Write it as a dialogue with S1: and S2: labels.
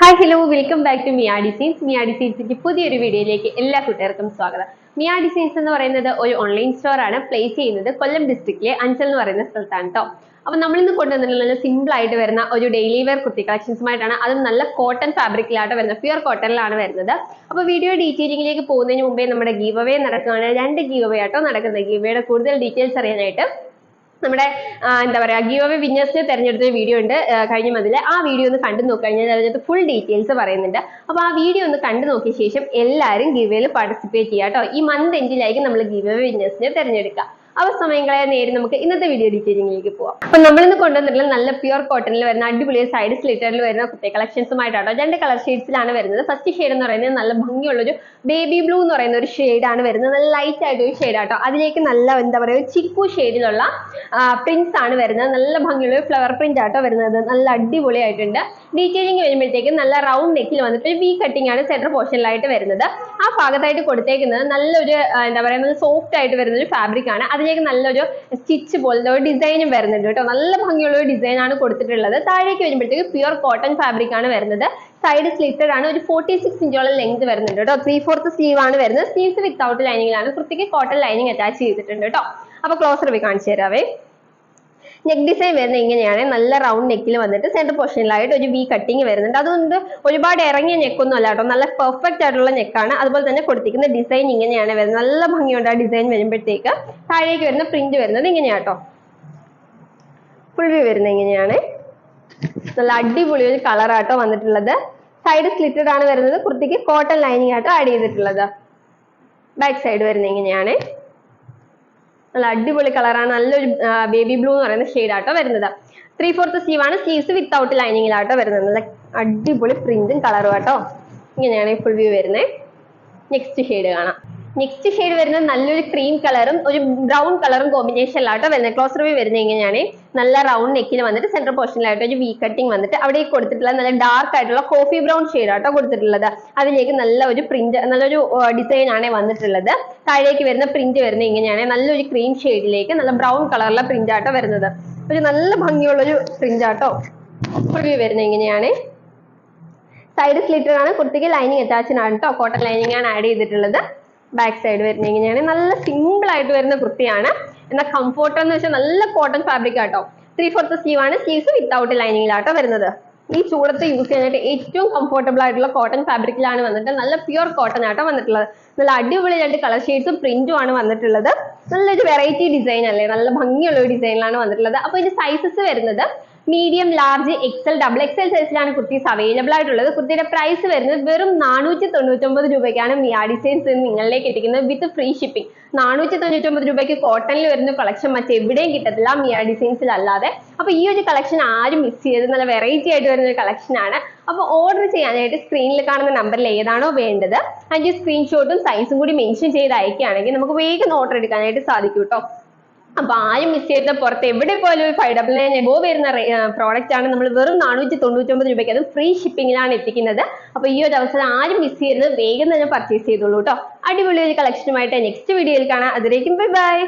S1: Hi hello welcome back to Miya designs Miya ഡിസൈൻസിന്റെ പുതിയൊരു വീഡിയോയിലേക്ക് എല്ലാ കൂട്ടുകാർക്കും സ്വാഗതം. മിയാ ഡിസൈൻസ് എന്ന് പറയുന്നത് ഒരു ഓൺലൈൻ സ്റ്റോർ ആണ്. പ്ലേസ് ചെയ്യുന്നത് കൊല്ലം ഡിസ്ട്രിക്റ്റിലെ അഞ്ചൽ എന്ന് പറയുന്ന സ്ഥലത്താണ് കേട്ടോ അപ്പൊ നമ്മളിന്ന് കൊണ്ടുവന്നിട്ടുള്ള നല്ല സിമ്പിൾ ആയിട്ട് വരുന്ന ഒരു ഡെയിലി വെയർ കുർത്തി കളക്ഷൻസുമായിട്ടാണ് അതും നല്ല കോട്ടൺ ഫാബ്രിക്കിലായിട്ട് വരുന്നത് പ്യുവർ കോട്ടണിലാണ് വരുന്നത്. അപ്പൊ വീഡിയോ ഡീറ്റെയിലിംഗിലേക്ക് പോകുന്നതിന് മുമ്പേ നമ്മുടെ ഗീവ് അവേ നടക്കുകയാണ്. രണ്ട് ഗീവ് അവേ ആട്ടോ നടക്കുന്നത്. ഗീവ് കൂടുതൽ ഡീറ്റെയിൽസ് അറിയാനായിട്ട് നമ്മുടെ എന്താ പറയുക ഗീവ് അവേ വിന്നേഴ്സിനെ തെരഞ്ഞെടുത്ത വീഡിയോ ഉണ്ട്. കഴിഞ്ഞ മതിൽ ആ വീഡിയോ ഒന്ന് കണ്ടു നോക്കിക്കഴിഞ്ഞാൽ അതിനകത്ത് ഫുൾ ഡീറ്റെയിൽസ് പറയുന്നുണ്ട്. അപ്പോൾ ആ വീഡിയോ ഒന്ന് കണ്ടു നോക്കിയ ശേഷം എല്ലാവരും ഗിവേയിൽ വേയിൽ പാർട്ടിസിപ്പേറ്റ് ചെയ്യുക കേട്ടോ ഈ മന്ത് എൻഡിലായിരിക്കും നമ്മൾ ഗീവ് അവേ വിന്നേഴ്സിനെ തെരഞ്ഞെടുക്കുക അവ സമയങ്ങളെ നേരെ നമുക്ക് ഇന്നത്തെ വീഡിയോ ഡീറ്റെയിലിംഗിലേക്ക് പോവാം. അപ്പൊ നമ്മളിന്ന് കൊണ്ടുവന്നിട്ടുള്ള നല്ല പ്യുർ കോട്ടണിൽ വരുന്ന അടിപൊളി സൈഡ് സ്ലിറ്ററിൽ വരുന്ന കുട്ടി കളക്ഷൻസുമായിട്ടാണ് രണ്ട് കളർ ഷെയ്ഡ്സിലാണ് വരുന്നത്. ഫസ്റ്റ് ഷെയ്ഡ് എന്ന് പറയുന്നത് നല്ല ഭംഗിയുള്ള ഒരു ബേബി ബ്ലൂ എന്ന് പറയുന്ന ഒരു ആണ് വരുന്നത്. നല്ല ലൈറ്റ് ആയിട്ട് ഒരു ഷെയ്ഡ് ആട്ടോ അതിലേക്ക് നല്ല എന്താ പറയുക ചിക്കു ഷെയ്ഡിലുള്ള പ്രിന്റ്സ് ആണ് വരുന്നത്. നല്ല ഭംഗിയുള്ള ഫ്ലവർ പ്രിന്റ് ആട്ടോ വരുന്നത്. നല്ല അടിപൊളിയായിട്ടുണ്ട്. ഡീറ്റെയിലിംഗ് വരുമ്പോഴത്തേക്കും നല്ല റൗണ്ട് നെക്കിൽ വന്നിട്ട് വി കട്ടിംഗ് ആണ് സെന്റർ പോർഷനിലായിട്ട് വരുന്നത്. ആ ഭാഗത്തായിട്ട് കൊടുത്തേക്കുന്നത് നല്ലൊരു എന്താ പറയുക സോഫ്റ്റ് ആയിട്ട് വരുന്ന ഒരു ഫാബ്രിക് ആണ്. അതിലേക്ക് നല്ലൊരു സ്റ്റിച്ച് പോലത്തെ ഒരു ഡിസൈനും വരുന്നുണ്ട് കേട്ടോ. നല്ല ഭംഗിയുള്ള ഒരു ഡിസൈൻ ആണ് കൊടുത്തിട്ടുള്ളത്. താഴേക്ക് വരുമ്പോഴത്തേക്ക് പ്യുർ കോട്ടൺ ഫാബ്രിക് ആണ് വരുന്നത്. സൈഡ് സ്ലിറ്റഡ് ആണ്. ഒരു ഫോർട്ടി സിക്സ് ഇഞ്ചോളം ലെങ്ത് വരുന്നുണ്ട് കേട്ടോ. ത്രീ ഫോർത്ത് സ്ലീവ് ആണ് വരുന്നത്. സ്ലീവ്സ് വിത്തൗട്ട് ലൈനിങ്ങിലാണ് കൃത്യക്ക് കോട്ടൺ ലൈനിങ് അറ്റാച്ച് ചെയ്തിട്ടുണ്ട് കേട്ടോ. അപ്പൊ ക്ലോസർ പോയി കാണിച്ചു തരാവേ. നെക്ക് ഡിസൈൻ വരുന്നത് ഇങ്ങനെയാണ്. നല്ല റൗണ്ട് നെക്കിൽ വന്നിട്ട് സെന്റർ പൊസിഷനിലായിട്ട് ഒരു വി കട്ടിങ് വരുന്നുണ്ട്. അതുകൊണ്ട് ഒരുപാട് ഇറങ്ങിയ നെക്കൊന്നും അല്ല കേട്ടോ. നല്ല പെർഫെക്റ്റ് ആയിട്ടുള്ള നെക്കാണ് അതുപോലെ തന്നെ കൊടുത്തിരിക്കുന്ന ഡിസൈൻ ഇങ്ങനെയാണ് വരുന്നത്. നല്ല ഭംഗിയുണ്ട് ആ ഡിസൈൻ വരുമ്പോഴത്തേക്ക്. താഴേക്ക് വരുന്ന പ്രിന്റ് വരുന്നത് ഇങ്ങനെയാട്ടോ ഫുൾ വ്യൂ വരുന്നത് ഇങ്ങനെയാണ്. നല്ല അടിപൊളി ഒരു കളറാട്ടോ വന്നിട്ടുള്ളത്. സൈഡ് സ്ലിറ്റഡ് ആണ് വരുന്നത്. കുർത്തിക്ക് കോട്ടൺ ലൈനിങ് ആട്ടോ ആഡ് ചെയ്തിട്ടുള്ളത്. ബാക്ക് സൈഡ് വരുന്നത് ഇങ്ങനെയാണ്. നല്ല അടിപൊളി കളറാണ് നല്ലൊരു ബേബി ബ്ലൂ എന്ന് പറയുന്ന ഷെയ്ഡ് ആട്ടോ വരുന്നത്. ത്രീ ഫോർത്ത് സ്ലീവ് ആണ് സ്ലീവ്സ് വിത്തൗട്ട് ലൈനിങ്ങിലാട്ടോ വരുന്നത്. നല്ല അടിപൊളി പ്രിന്റും കളറും ആട്ടോ. ഇങ്ങനെയാണ് ഫുൾ വ്യൂ വരുന്നത് നെക്സ്റ്റ് ഷെയ്ഡ് കാണാം. നെക്സ്റ്റ് ഷെയ്ഡ് വരുന്നത് നല്ലൊരു ക്രീം കളറും ഒരു ബ്രൗൺ കളറും കോമ്പിനേഷനിലാട്ടോ വരുന്നത്. ക്ലോസർ വ്യൂ വരുന്നത് ഇങ്ങനെയാണ് നല്ല റൗണ്ട് നെക്കിൽ വന്നിട്ട് സെൻട്രൽ പോർഷനിലായിട്ട് ഒരു വി കട്ടിങ് വന്നിട്ട് അവിടെ കൊടുത്തിട്ടുള്ള നല്ല ഡാർക്ക് ആയിട്ടുള്ള കോഫി ബ്രൗൺ ഷെയ്ഡ് ആട്ടോ കൊടുത്തിട്ടുള്ളത്. അതിലേക്ക് നല്ല ഒരു പ്രിന്റ് നല്ലൊരു ഡിസൈൻ ആണ് വന്നിട്ടുള്ളത്. താഴേക്ക് വരുന്ന പ്രിന്റ് വരുന്നത് ഇങ്ങനെയാണ് നല്ലൊരു ക്രീം ഷെയ്ഡിലേക്ക് നല്ല ബ്രൗൺ കളറിലെ പ്രിന്റ് ആട്ടോ വരുന്നത്. ഒരു നല്ല ഭംഗിയുള്ള ഒരു പ്രിന്റ് ആട്ടോ. ഫുൾ വ്യൂ വരുന്നത് ഇങ്ങനെയാണ് സൈഡ് സ്ലിറ്റർ ആണ്. കുർത്തിക്ക് ലൈനിങ് അറ്റാച്ച്ഡ് ആണ് കേട്ടോ കോട്ടൺ ലൈനിങ് ആണ് ആഡ് ചെയ്തിട്ടുള്ളത്. ബാക്ക് സൈഡ് വരുന്നത്. ഇങ്ങനെയാണ് നല്ല സിമ്പിൾ ആയിട്ട് വരുന്ന കുർത്തിയാണ്. എന്നാൽ കംഫോർട്ട് എന്ന് വെച്ചാൽ നല്ല കോട്ടൺ ഫാബ്രിക് ആട്ടോ. ത്രീ ഫോർത്ത് സ്ലീവ് ആണ്. സ്ലീവ്സ് വിത്തൗട്ട് ലൈനിങ്ങിലാട്ടോ വരുന്നത്. ഈ ചൂടത്ത് യൂസ് ചെയ്യാനായിട്ട് ഏറ്റവും കംഫോർട്ടബിൾ ആയിട്ടുള്ള കോട്ടൺ ഫാബ്രിക്കിലാണ് വന്നിട്ട് നല്ല പ്യുർ കോട്ടൺ ആട്ടോ വന്നിട്ടുള്ളത്. നല്ല അടിപൊളി രണ്ട് കളർ ഷെയ്ഡ്സും പ്രിന്റും ആണ് വന്നിട്ടുള്ളത്. നല്ലൊരു വെറൈറ്റി ഡിസൈൻ അല്ലേ? നല്ല ഭംഗിയുള്ള ഒരു ഡിസൈനിലാണ് വന്നിട്ടുള്ളത്. അപ്പോൾ ഇതിന്റെ സൈസസ് വരുന്നത് medium large XL double XL സൈസിലാണ് കുർത്തീസ് അവൈലബിൾ ആയിട്ടുള്ളത്. കുർത്തിയുടെ പ്രൈസ് വരുന്നത് വെറും നാനൂറ്റി തൊണ്ണൂറ്റൊമ്പത് രൂപയ്ക്കാണ് മിയാ ഡിസൈൻസ് നിങ്ങളിലേക്ക് എത്തിക്കുന്നത് വിത്ത് ഫ്രീ ഷിപ്പിംഗ് നാനൂറ്റി തൊണ്ണൂറ്റൊമ്പത് രൂപയ്ക്ക് കോട്ടണിൽ വരുന്ന കളക്ഷൻ മറ്റെവിടെയും കിട്ടത്തില്ല മിയാ ഡിസൈൻസിൽ അല്ലാതെ. അപ്പൊ ഈ ഒരു കളക്ഷൻ ആരും മിസ് ചെയ്ത് നല്ല വെറൈറ്റി ആയിട്ട് വരുന്ന ഒരു ആണ്. അപ്പൊ ഓർഡർ ചെയ്യാനായിട്ട് സ്ക്രീനിൽ കാണുന്ന നമ്പറിൽ ഏതാണോ വേണ്ടത്. അതിന്റെ സ്ക്രീൻഷോട്ടും സൈസും കൂടി മെൻഷൻ ചെയ്ത് അയക്കുകയാണെങ്കിൽ നമുക്ക് വേഗം ഓർഡർ എടുക്കാനായിട്ട് സാധിക്കും കേട്ടോ അപ്പൊ ആരും മിസ് ചെയ്ത പുറത്ത് എവിടെ പോയാലും ഒരു ഫൈവ് ഡബിൾ നയൻ എബോ വരുന്ന പ്രോഡക്റ്റ് ആണ്. നമ്മൾ വെറും നാനൂറ്റി തൊണ്ണൂറ്റൊമ്പത് രൂപയ്ക്ക് അത് ഫ്രീ ഷിപ്പിംഗിലാണ് എത്തിക്കുന്നത്. അപ്പൊ ഈ ഒരു അവസരം ആരും മിസ് ചെയ്യരുത്. വേഗം തന്നെ പർച്ചേസ് ചെയ്തോളൂ കേട്ടോ അടിപൊളി ഒരു കളക്ഷനുമായിട്ട് നെക്സ്റ്റ് വീഡിയോയിൽ കാണാം. അതിലേക്കും ബൈ ബൈ